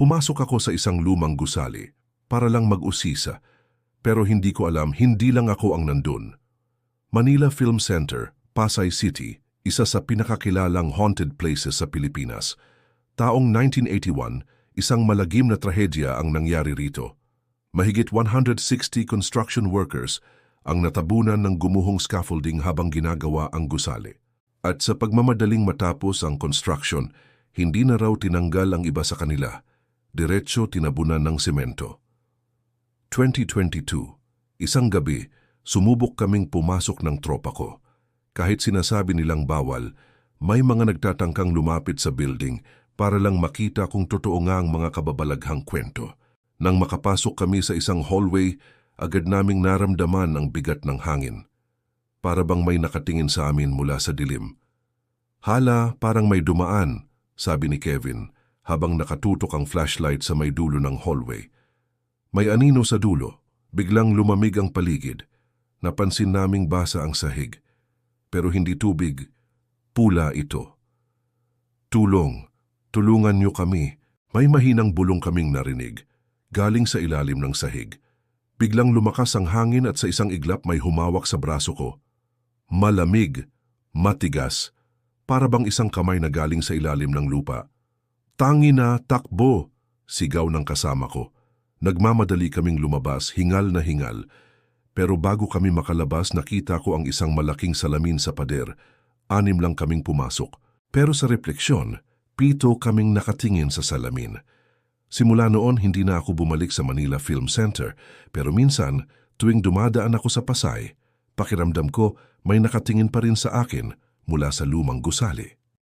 Pumasok ako sa isang lumang gusali para lang mag-usisa, pero hindi ko alam hindi lang ako ang nandun. Manila Film Center, Pasay City, isa sa pinakakilalang haunted places sa Pilipinas. Taong 1981, isang malagim na trahedya ang nangyari rito. Mahigit 160 construction workers ang natabunan ng gumuhong scaffolding habang ginagawa ang gusali. At sa pagmamadaling matapos ang construction, hindi na raw tinanggal ang iba sa kanila. Diretso tinabunan ng semento. 2022, isang gabi, sumubok kaming pumasok ng tropa ko. Kahit sinasabi nilang bawal, may mga nagtatangkang lumapit sa building para lang makita kung totoo nga ang mga kababalaghang kwento. Nang makapasok kami sa isang hallway, agad naming naramdaman ang bigat ng hangin. Para bang may nakatingin sa amin mula sa dilim. Hala, parang may dumaan, sabi ni Kevin, habang nakatutok ang flashlight sa may dulo ng hallway. May anino sa dulo, biglang lumamig ang paligid. Napansin naming basa ang sahig. Pero hindi tubig, pula ito. Tulong, tulungan niyo kami. May mahinang bulong kaming narinig, galing sa ilalim ng sahig. Biglang lumakas ang hangin at sa isang iglap may humawak sa braso ko. Malamig, matigas, para bang isang kamay na galing sa ilalim ng lupa. Tangi na, takbo, sigaw ng kasama ko. Nagmamadali kaming lumabas, hingal na hingal. Pero bago kami makalabas, nakita ko ang isang malaking salamin sa pader. Anim lang kaming pumasok. Pero sa refleksyon, pito kaming nakatingin sa salamin. Simula noon, hindi na ako bumalik sa Manila Film Center. Pero minsan, tuwing dumadaan ako sa Pasay, pakiramdam ko may nakatingin pa rin sa akin mula sa lumang gusali.